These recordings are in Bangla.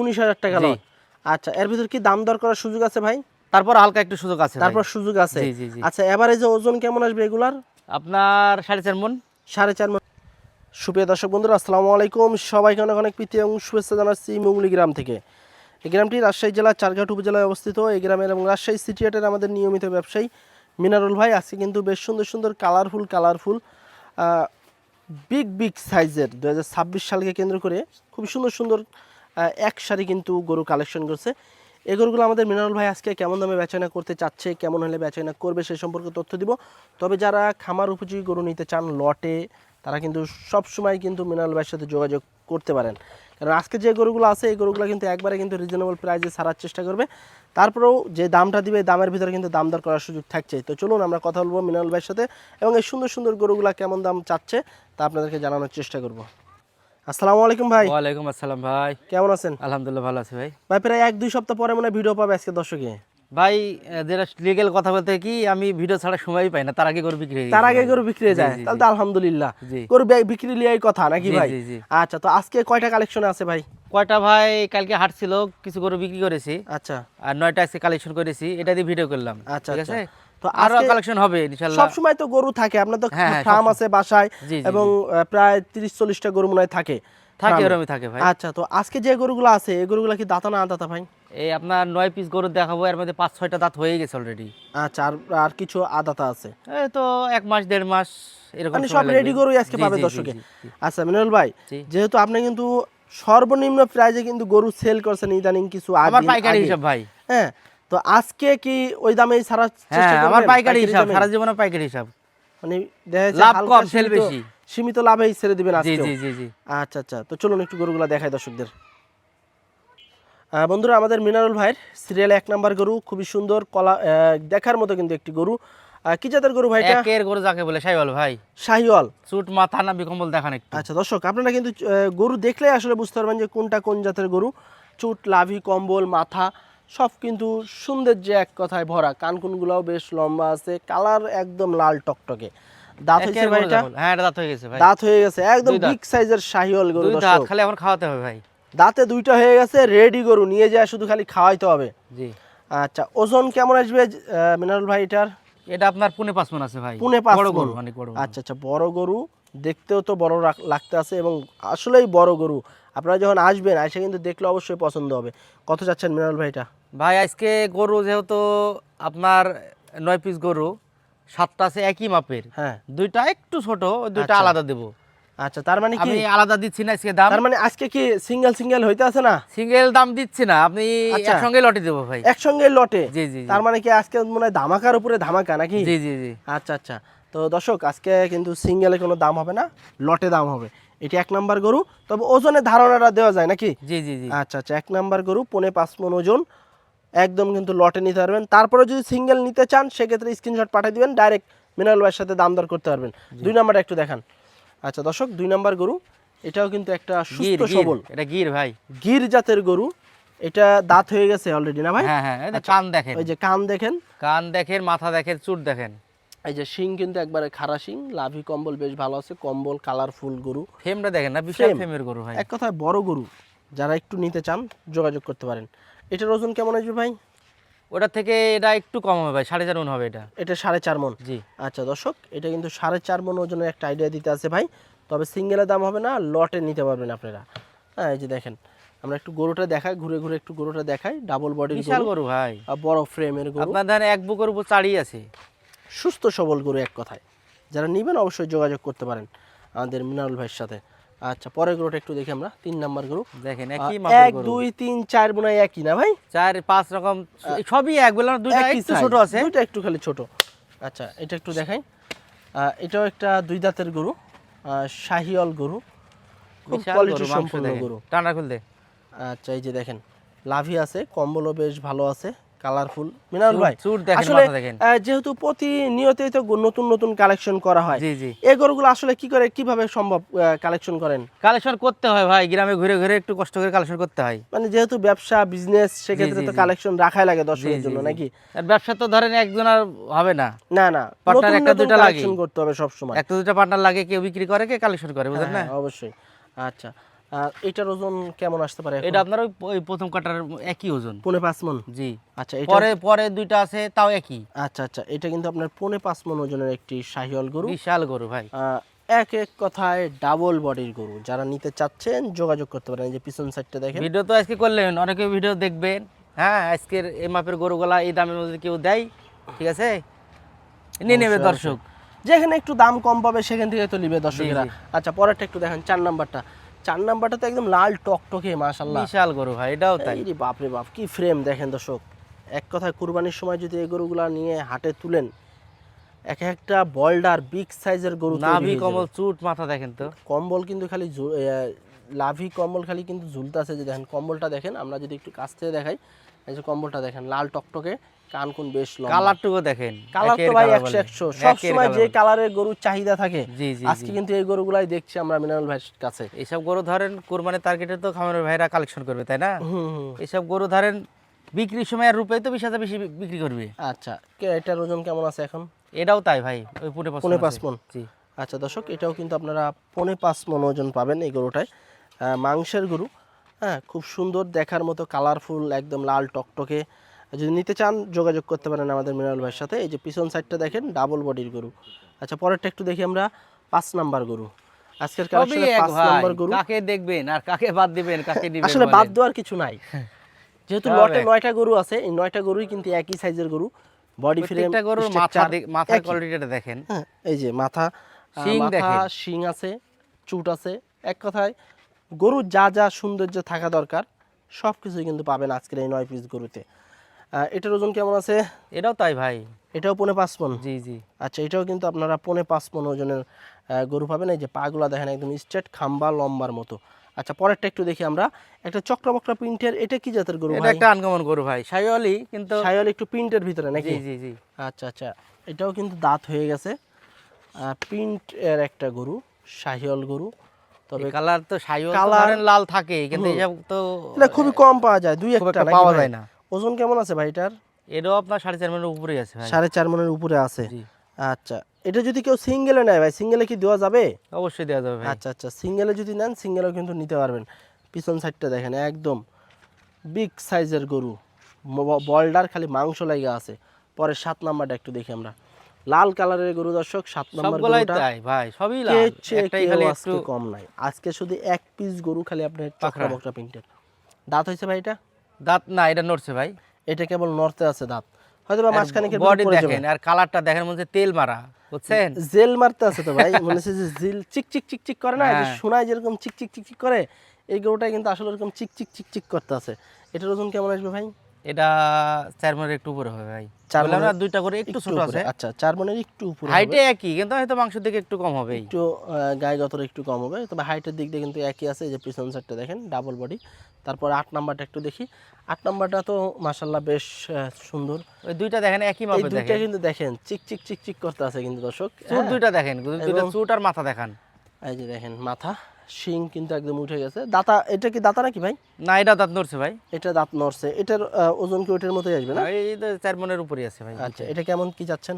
উনিশ হাজার টাকা। লট আচ্ছা এর ভিতর কি দাম দর করার সুযোগ আছে ভাই? তারপর হালকা একটু সুযোগ আছে তারপর সুযোগ আছে। আচ্ছা এভারেজে ওজন কেমন আসবে এগুলার? আপনার সাড়ে চার মন। সাড়ে চার মণ। সুপ্রিয় দর্শক বন্ধুরা আসসালামু আলাইকুম। সবাইকে অনেক অনেক প্রীতি এবং শুভেচ্ছা জানাচ্ছি মুঙ্গলি গ্রাম থেকে। এই গ্রামটি রাজশাহী জেলার চারঘাট উপজেলায় অবস্থিত। এই গ্রামের এবং রাজশাহী সিটি হাটের আমাদের নিয়মিত ব্যবসায়ী মিনারুল ভাই আজকে কিন্তু বেশ সুন্দর সুন্দর কালারফুল কালারফুল বিগ বিগ সাইজের দুই হাজার ছাব্বিশ সালকে কেন্দ্র করে খুব সুন্দর সুন্দর এক সারি কিন্তু গরু কালেকশন করছে। এই গরুগুলো আমাদের মিনারুল ভাই আজকে কেমন দামে বেচাকেনা করতে চাচ্ছে, কেমন হলে বেচাকেনা করবে সে সম্পর্কে তথ্য দিব। তবে যারা খামার উপযোগী গরু নিতে চান, লটে, তারা কিন্তু সব সময় কিন্তু মিনারুল ভাইয়ের সাথে যোগাযোগ করতে পারেন। কারণ আজকে যে গরুগুলো আছে, এই গরুগুলো কিন্তু একবারে কিন্তু রিজনেবল প্রাইসে ছাড়ার চেষ্টা করবে। তারপরেও যে দামটা দিবে দামের ভিতরে কিন্তু দাম দর করার সুযোগ থাকছে। তো চলুন আমরা কথা বলব মিনারুল ভাইয়ের সাথে এবং এই সুন্দর সুন্দর গরুগুলা কেমন দাম চাচ্ছে, তা আপনাদেরকে জানানোর চেষ্টা করব। আসসালামু আলাইকুম ভাই। ওয়ালাইকুম আসসালাম ভাই। কেমন আছেন? আলহামদুলিল্লাহ ভালো আছি ভাই। ভাই প্রায় এক দুই সপ্তাহ পরে মনে ভিডিও পাবে আজকে দর্শকে। ভাই যেটা লিগেল কথা বলতে কি আমি ভিডিও ছাড়া সময়ই পাই না তার আগে গরু বিক্রি তার আগে গরু বিক্রি যায়। তাহলে তো আলহামদুলিল্লাহ। গরু বিক্রি লিয়াই কথা নাকি ভাই। আচ্ছা তো আজকে কয়টা কালেকশন আছে ভাই? কয়টা ভাই কালকে হাট ছিল কিছু গরু বিক্রি করেছি। আচ্ছা। আর নয়টা আজকে কালেকশন করেছি এটা দিয়ে ভিডিও করলাম। আচ্ছা, ঠিক আচ্ছা। আছে? তো আরও কালেকশন হবে ইনশাআল্লাহ। সব সময় তো গরু থাকে আপনার তো হ্যাঁ, হ্যাঁ, ফার্ম আছে বাসায় এবং প্রায় তিরিশ চল্লিশটা গরু মনে থাকে থাকে। থাকে ভাই। আচ্ছা তো আজকে যে গরুগুলো আছে এই গরুগুলো কি দাতা না দাতা ভাই? এই আপনার নয় পিস গরু দেখাবো এর মধ্যে পাঁচ ছয়টা দাঁত হয়ে গেছে অলরেডি আচ্ছা আর আর কিছু আদাতা আছে? এই তো এক মাস দেড় মাস এরকম মানে সব রেডি গরুই আজকে পাবে দর্শকে। আচ্ছা মিনাল ভাই যেহেতু আপনি কিন্তু সর্বনিম্ন প্রাইজে কিন্তু গরু সেল করছেন ইদানিং কিছু আমার পাইকারি হিসাব ভাই। হ্যাঁ তো আজকে কি ওই ছাড়ার চেষ্টা হ্যাঁ আমার পাইকারি হিসাব সারা জীবনে পাইকারি হিসাব। মানে লাভ কম, সেল বেশি। সীমিত লাভেই ছেড়ে দিবেন আজকে জি জি জি। আচ্ছা আচ্ছা তো চলুন একটু গরুগুলো দেখাই দর্শকদের। বন্ধুরা আমাদের মিনারুল ভাইয়ের সিরিয়ালে এক নাম্বার গরু খুবই সুন্দর কলা দেখার মতো কিন্তু একটি গরু। কি জাতের গরু ভাইটা? একের গরু যাকে বলে সাইওয়াল ভাই। শাহিওয়াল। চুট মাথা না বিকম্বল দেখান একটু। আচ্ছা দর্শক আপনারা কিন্তু গরু দেখলে আসলে বুঝতে পারবেন যে কোনটা কোন জাতের গরু। চুট লাভি কম্বল মাথা। সব কিন্তু সৌন্দর্য এক কথায় ভরা। কানকুনগুলোও বেশ লম্বা আছে কালার একদম লাল টকটকে। দাঁত হয়েছে ভাইটা হ্যাঁ দাঁত হয়ে গেছে ভাই। দাঁত হয়ে গেছে একদম বিগ সাইজের শাহিওয়াল গরু দাঁত খালি এখন খাওয়াতে হবে ভাই। দাঁতে দুইটা হয়ে গেছে রেডি গরু নিয়ে যায় শুধু খালি খাওয়াইতে হবে। জি। আচ্ছা ওজন কেমন আসবে মিনারুল ভাই এটার? এটা আপনার পুনে পাঁচ মন আছে ভাই। পুনে পাঁচ বড় গরু গরু। আচ্ছা আচ্ছা বড় গরু দেখতেও তো বড় লাগতে আছে এবং আসলেই বড় গরু। আপনারা যখন আসবেন এসে কিন্তু দেখলে অবশ্যই পছন্দ হবে। কত চাচ্ছেন মিনারুল ভাই এটা ভাই আজকে গরু যেহেতু আপনার নয় পিস গরু সাতটা আছে একই মাপের। হ্যাঁ। দুইটা একটু ছোট দুইটা আচ্ছা। আলাদা দেবো। আচ্ছা তার মানে কি? আলাদা দিচ্ছি না আজকে দাম। তার মানে আজকে কি সিঙ্গেল সিঙ্গেল হইতে আছে না? সিঙ্গেল দাম দিচ্ছি না আপনি আচ্ছা। একসঙ্গে লটে দেবো ভাই। একসঙ্গে লটে? জি জি। তার মানে কি আজকে মনে হয় ধামাকার উপরে ধামাকা নাকি? জি জি জি। আচ্ছা আচ্ছা। তো দর্শক আজকে কিন্তু সিঙ্গেলে কোনো দাম হবে না লটে দাম হবে। এটি এক নাম্বার গরু তবে ওজনের ধারণাটা দেওয়া যায় নাকি? জি জি জি। আচ্ছা আচ্ছা এক নাম্বার গরু পনে পাঁচ মন ওজন একদম কিন্তু লটে নিতে পারবেন। তারপরে যদি সিঙ্গেল নিতে চান সেক্ষেত্রে স্ক্রিনশট পাঠিয়ে দিবেন ডাইরেক্ট মিনারেল ভাইয়ের সাথে দাম দর করতে পারবেন। দুই নাম্বারটা একটু দেখান। আচ্ছা দর্শক দুই নাম্বার গরু এটাও কিন্তু একটা গির সুস্থ সবল। এটা গির ভাই। গির জাতের গরু এটা দাঁত হয়ে গেছে অলরেডি না ভাই? হ্যাঁ হ্যাঁ কান দেখেন। ওই যে কান দেখেন। কান দেখেন মাথা দেখেন চুট দেখেন। এই যে শিং কিন্তু একবারে খাড়া শিং লাভি কম্বল বেশ ভালো আছে কম্বল কালারফুল গরু। ফেমটা দেখেন না বিশাল ফেমের গরু ভাই। এক কথায় বড় গরু যারা একটু নিতে চান যোগাযোগ করতে পারেন। এটার ওজন কেমন আসবে ভাই? ওটা থেকে এটা একটু কম হবে ভাই সাড়ে চার মন হবে এটা। এটা সাড়ে চার মন? জি। আচ্ছা দর্শক এটা কিন্তু সাড়ে চার মন ওজনের একটা আইডিয়া দিতে আছে ভাই। তবে সিঙ্গেলের দাম হবে না লটে নিতে পারবেন আপনারা। হ্যাঁ এই যে দেখেন আমরা একটু গরুটা দেখাই ঘুরে ঘুরে একটু গরুটা দেখাই। ডাবল বডি বিশাল গরু। ভাই। আর বড় ফ্রেমের গরু। আপনার ধান এক বুকের উপর চাড়িয়ে আছে। সুস্থ সবল গরু এক কথায়। যারা নেবেন অবশ্যই যোগাযোগ করতে পারেন আমাদের মিনারুল ভাইয়ের সাথে। আচ্ছা পরের গরুটা একটু দেখি আমরা। তিন নাম্বার গরু। দেখেন একই মাপের এক দুই তিন চার বোনাই একই না ভাই? চার পাঁচ রকম সবই এক বললাম দুইটা একটু ছোট আছে। দুইটা একটু খালি ছোট। আচ্ছা এটা একটু দেখাই। আহ, এটাও একটা দুই দাঁতের গরু। আহ, শাহিওয়াল গরু। খুব কোয়ালিটি সম্পূর্ণ গরু। টানা খুলতে। আচ্ছা এই যে দেখেন লাভি আছে কম্বলও বেশ ভালো আছে। কালারফুল। মিনাল ভাই আসলে যেহেতু প্রতিনিয়তই তো নতুন নতুন কালেকশন করা হয় এই গরুগুলো আসলে কি করে কীভাবে সম্ভব কালেকশন করেন? কালেকশন করতে হয় ভাই গ্রামে ঘুরে ঘুরে একটু কষ্ট করে কালেকশন করতে হয়। মানে যেহেতু ব্যবসা বিজনেস সেক্ষেত্রে তো কালেকশন রাখাই লাগে দর্শকের জন্য নাকি? আর ব্যবসা তো ধরেন একজন আর হবে না। না না। নতুন একটা দুইটা কালেকশন করতে হবে সব সময় একটা দুটা পার্টনার লাগে কেউ বিক্রি করে কে কালেকশন করে বুঝলেন না? হ্যাঁ, অবশ্যই। আচ্ছা। এটার ওজন কেমন আসতে পারে এটা আপনার ওই প্রথম কাটার একই ওজন। পৌনে পাঁচ মন। জি। আচ্ছা পরে পরে দুইটা আছে তাও একই। আচ্ছা আচ্ছা এটা কিন্তু আপনার পৌনে পাঁচ মন ওজনের একটি শাহিওয়াল গরু। বিশাল গরু ভাই। এক এক কথায় ডাবল বডির গরু। যারা নিতে চাচ্ছেন যোগাযোগ করতে পারেন। যে পিছন সাইডটা দেখেন। ভিডিও তো আজকে করলেন অনেকে ভিডিও দেখবেন। হ্যাঁ আজকের এই মাপের গরুগুলা এই দামের মধ্যে কেউ দেয় ঠিক আছে? নিয়ে নেবে দর্শক। যেখানে একটু দাম কম পাবে সেখান থেকে তো নিবে দর্শকেরা। আচ্ছা পরেরটা একটু দেখেন চার নাম্বারটা। চার নাম্বারটা তো একদম লাল টকটকে মাশাল্লাহ বিশাল গরু ভাই এটাও তাই। বাপরে বাপ কি ফ্রেম দেখেন দর্শক। এক কথায় কুরবানির সময় যদি এই গরুগুলা নিয়ে হাটে তুলেন এক একটা বল্ডার বিগ সাইজের গরু নাভি কমল চুট মাথা দেখেন তো। কম্বল কিন্তু খালি লাভি কম্বল খালি কিন্তু ঝুলতে আছে যে দেখেন কম্বলটা দেখেন আমরা যদি একটু কাছ থেকে দেখাই এই যে কম্বলটা দেখেন লাল টকটকে কান কোন বেশ লম্বা। কালারটুকু দেখেন কালার তো ভাই colour একশো বলে। একশো যে কালারের গরুর চাহিদা থাকে আজকে কিন্তু এই গরুগুলাই দেখছি আমরা মিনারেল ভাইয়ের কাছে। এইসব গরু ধরেন কোরবানির টার্গেটে তো খামারের ভাইরা কালেকশন করবে তাই না? এইসব গরু ধরেন বিক্রির সময় আর রূপে তো বিশ হাজার বেশি বিক্রি করবে। আচ্ছা এটার ওজন কেমন আছে এখন? এটাও তাই ভাই ওই পুনে পৌনে পাঁচ মণ। জি। আচ্ছা দর্শক এটাও কিন্তু আপনারা পৌনে পাঁচ মন ওজন পাবেন এই গরুটায়। আহ, মাংসের গরু হ্যাঁ খুব সুন্দর দেখার মতো কালারফুল একদম লাল টকটকে। যদি নিতে চান যোগাযোগ করতে পারেন আমাদের মিনারেল ভাইয়ের সাথে। এই যে পিছন সাইডটা দেখেন ডাবল বডির গরু। আচ্ছা পরেরটা একটু দেখি আমরা পাঁচ নাম্বার গরু। আজকের কালেকশনে পাঁচ নাম্বার গরু। কাকে দেখবেন আর কাকে বাদ দিবেন কাকে দিবেন আসলে বাদ দেওয়ার কিছু নাই। যেহেতু লটে নয়টা গরু আছে এই নয়টা গরুই কিন্তু একই সাইজের গরু। বডি ফ্রেম প্রত্যেকটা গরুর মাথা মাথার কোয়ালিটিটা দেখেন। হ্যাঁ এই যে মাথা শিং দেখেন। শিং আছে চুট আছে। এক কথায় গরুর যা যা সৌন্দর্য থাকা দরকার সব কিছুই কিন্তু পাবেন আজকের এই নয় পিস গরুতে। এটার ওজন কেমন আছে? এটাও তাই ভাই। এটাও পনে পাঁচ মন? জি জি। আচ্ছা এটাও কিন্তু আপনারা পনে পাঁচ মন ওজনের গরু পাবেন। এই যে পাগুলা দেখেন একদম স্ট্রেট খাম্বা লম্বার মতো। আচ্ছা পরেরটা একটু দেখি আমরা। একটা চক্রবক্রা প্রিন্টের এটা কি জাতের গরু এটা একটা আনকমন গরু ভাই সাইওয়ালি কিন্তু সায়াল একটু প্রিন্টের ভিতরে নাকি? জি জি জি। আচ্ছা আচ্ছা এটাও কিন্তু দাঁত হয়ে গেছে। প্রিন্ট এর একটা গরু শাহিওল গরু। তবে কালার তো সাইওয়াল ধরেন লাল থাকে কিন্তু এসব তো এটা খুবই কম পাওয়া যায় দুই একটা পাওয়া যায় না। ওজন কেমন আছে ভাই এটার? এটাও আপনার সাড়ে চার মিনিটের উপরেই আছে ভাই। সাড়ে চার মনের উপরে আছে। আচ্ছা এটা যদি কেউ সিঙ্গেলে নেয় ভাই সিঙ্গেলে কি দেওয়া যাবে? অবশ্যই দেওয়া যাবে আচ্ছা আচ্ছা সিঙ্গেলে যদি নেন সিঙ্গেলেও কিন্তু নিতে পারবেন। পিছন সাইডটা দেখেন একদম বিগ সাইজের গরু। বল্ডার খালি মাংস লাগা আছে। পরে সাত নাম্বারটা একটু দেখি আমরা। লাল কালারের গরু দর্শক সাত নম্বর গরুটা তাই ভাই সবই লাল। একটাই খালি একটু কম নাই। আজকে শুধু এক পিস গরু খালি আপনার। চকরা বকরা প্রিন্টের দাঁত হয়েছে ভাই এটা? দাঁত না এটা নড়ছে ভাই। এটা কেবল নর্থে আছে দাঁত। হয়তো বা মাঝখানে বডি দেখেন আর কালারটা দেখেন মনে তেল মারা বুঝছেন? জেল মারতে আছে তো ভাই মনে হচ্ছে যে জিল চিক চিক চিক চিক করে না যে হ্যাঁ। শোনায় যেরকম চিক চিক চিক চিক করে এই গরুটা কিন্তু আসলে এরকম চিক চিক চিক চিক করতে আছে। এটার ওজন কেমন আসবে ভাই? এটা চার মনের একটু উপরে হবে ভাই। চার বললাম না দুইটা করে একটু ছোট আছে। আচ্ছা চার মনের একটু উপরে হাইটে একই কিন্তু হয়তো মাংস থেকে একটু কম হবে। একটু গায়ে গতর একটু কম হবে তবে হাইটের দিক দিয়ে কিন্তু একই আছে এই যে পিছন সাইডটা দেখেন ডাবল বডি তারপর আট নাম্বারটা একটু দেখি। আট নাম্বারটা তো মাসাল্লাহ বেশ সুন্দর। ওই দুইটা দেখেন একই মাপে দুইটা কিন্তু দেখেন চিক চিক চিক চিক করতে আছে কিন্তু দর্শক। চুট হ্যাঁ। দুইটা দেখেন দুইটা চুট আর মাথা দেখান। এই যে দেখেন মাথা। শিং কিন্তু একদম উঠে গেছে। দাতা এটা কি দাতা নাকি ভাই? না এটা দাঁত নড়ছে ভাই। এটা দাঁত নড়ছে। এটার ওজন কি ওইটার মতোই আসবে না? এই তো চার মনের উপরে আছে ভাই। আচ্ছা এটা কেমন কি যাচ্ছেন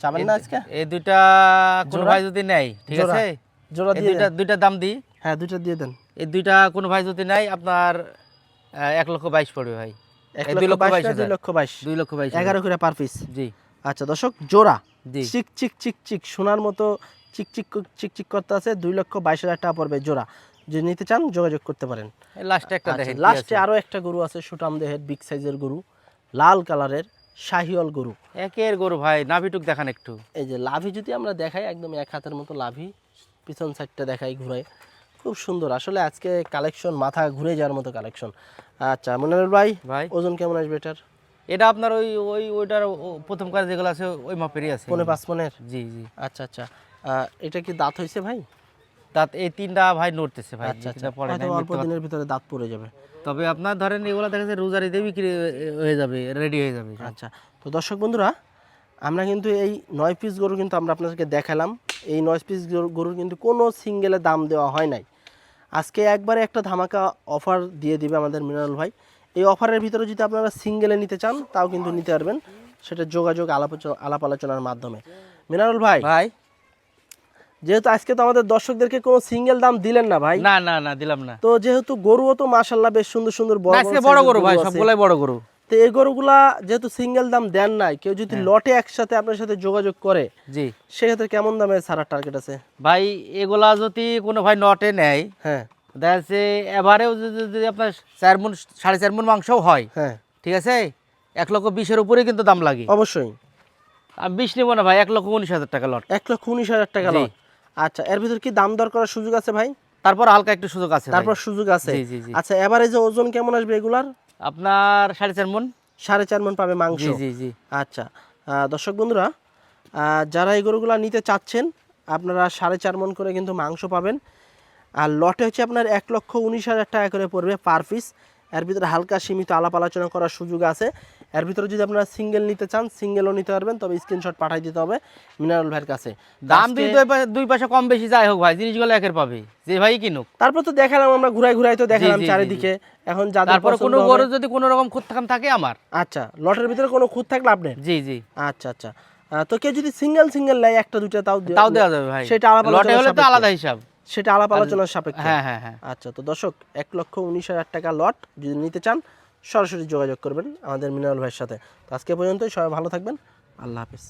চাবেন না আজকে? এই দুইটা কোনো? ভাই যদি নেয় ঠিক আছে? জোড়া দিয়ে দুইটা। দুইটা দাম দিই। হ্যাঁ দুইটা দিয়ে দেন। এই দুইটা কোনো ভাই যদি নেয় আপনার এক লক্ষ বাইশ পড়বে ভাই। এক লক্ষ বাইশ। দুই লক্ষ বাইশ। দুই লক্ষ বাইশ এগারো করে পার পিস জি। আচ্ছা দর্শক জোড়া। চিক চিক চিক চিক সোনার মতো চিক চিক চিক চিক করতে আছে? দুই লক্ষ বাইশ হাজার টাকা পড়বে জোড়া। যদি নিতে চান যোগাযোগ করতে পারেন। লাস্টে একটা দেখেন লাস্টে আছে। আরও একটা গরু আছে সুটাম দেহের বিগ সাইজের গরু। লাল কালারের শাহিওল গরু। একের গরু ভাই নাভিটুক দেখান একটু। এই যে লাভি যদি আমরা দেখাই একদম এক হাতের মতো লাভি পিছন সাইডটা দেখাই ঘুরাই। খুব সুন্দর। আসলে আজকে কালেকশন মাথা ঘুরে যাওয়ার মতো কালেকশন আচ্ছা মনিরুল ভাই ভাই। ওজন কেমন আসবে এটার? এটা আপনার ওই ওই ওইটার প্রথম কাজ যেগুলো আছে ওই মাপেরই আছে। পনে পাঁচ মনের? জি জি। আচ্ছা আচ্ছা। এটা কি দাঁত হয়েছে ভাই? দাঁত এই তিনটা ভাই নড়তেছে ভাই আচ্ছা আচ্ছা। পড়ে অল্প দিনের ভিতরে দাঁত পড়ে যাবে। তবে আপনার ধরেন এগুলো দেখা যাচ্ছে রোজারিতে বিক্রি হয়ে যাবে রেডি হয়ে যাবে। আচ্ছা। তো দর্শক বন্ধুরা আমরা কিন্তু এই নয় পিস গরু কিন্তু আমরা আপনাদেরকে দেখালাম। এই নয় পিস গরুর কিন্তু কোনো সিঙ্গেলে দাম দেওয়া হয় নাই। আজকে একবারে একটা ধামাকা অফার দিয়ে দিবে আমাদের মিনারেল ভাই। এই অফারের ভিতরে যদি আপনারা সিঙ্গেলে নিতে চান তাও কিন্তু নিতে পারবেন। সেটা যোগাযোগ আলাপ আলাপ আলোচনার মাধ্যমে। মিনারল ভাই ভাই। যেহেতু আজকে তো আমাদের দর্শকদেরকে কোনো সিঙ্গেল দাম দিলেন না ভাই। না না না দিলাম না। তো যেহেতু গরুও তো মাশাল্লাহ বেশ সুন্দর সুন্দর বড় আজকে বড় গরু ভাই। সবগুলাই বড় গরু। তো এই গরুগুলা যেহেতু সিঙ্গেল দাম দেন নাই কেউ যদি হ্যাঁ। লটে একসাথে আপনার সাথে যোগাযোগ করে জি। সেক্ষেত্রে কেমন দামে ছাড়ার টার্গেট আছে? ভাই এগুলা যদি কোনো ভাই নটে নেয় হ্যাঁ। দেখা যাচ্ছে এবারেও যদি আপনার চার মন সাড়ে চার মন মাংসও হয় হ্যাঁ। ঠিক আছে? এক লক্ষ বিশের উপরে কিন্তু দাম লাগে। অবশ্যই। আমি বিশ নেব না ভাই এক লক্ষ উনিশ হাজার টাকা লট। এক লক্ষ উনিশ হাজার টাকা। লট। আচ্ছা এর ভিতর কি দাম দর করার সুযোগ আছে ভাই? তারপর হালকা একটু সুযোগ আছে তারপর সুযোগ আছে। আচ্ছা এবারে যে ওজন কেমন আসবে এগুলার? আপনার সাড়ে চার মন। সাড়ে চার মন পাবে মাংস। জি জি আচ্ছা আহ, দর্শক বন্ধুরা যারা এই গরুগুলা নিতে চাচ্ছেন আপনারা সাড়ে চার মন করে কিন্তু মাংস পাবেন। আর লটে হচ্ছে আপনার এক লক্ষ উনিশ হাজার টাকা করে পড়বে পার পিস এর ভিতরে হালকা সীমিত আলাপ আলোচনা করার সুযোগ আছে। এর ভিতরে যদি আপনারা সিঙ্গেল নিতে চান সিঙ্গেলও নিতে পারবেন তবে স্ক্রিনশট পাঠিয়ে দিতে হবে মিনারুল ভাইয়ের কাছে। দাম দুই দুই পয়সা কম বেশি যাই হোক ভাই জিনিসগুলো একের পাবে যে ভাই কিনুক। তারপর তো দেখালাম আমরা ঘুরাই ঘুরাই তো দেখালাম চারিদিকে। এখন যাদের তারপরে কোনো গরু যদি কোনো রকম খুদ থাকাম থাকে আমার। আচ্ছা লটের ভিতরে কোনো খুঁত থাকলে আপনি? জি জি। আচ্ছা আচ্ছা। তো কেউ যদি সিঙ্গেল সিঙ্গেল নেয় একটা দুইটা তাও তাও দেওয়া যাবে ভাই। সেটা লটে হলে তো আলাদা হিসাব। সেটা আলাপ আলোচনার সাপেক্ষে। হ্যাঁ হ্যাঁ হ্যাঁ। আচ্ছা তো দর্শক এক লক্ষ উনিশ হাজার টাকা লট যদি নিতে চান সরাসরি যোগাযোগ করবেন আমাদের মিনারুল ভাইয়ের সাথে। তো আজকে পর্যন্তই সবাই ভালো থাকবেন। আল্লাহ হাফিজ।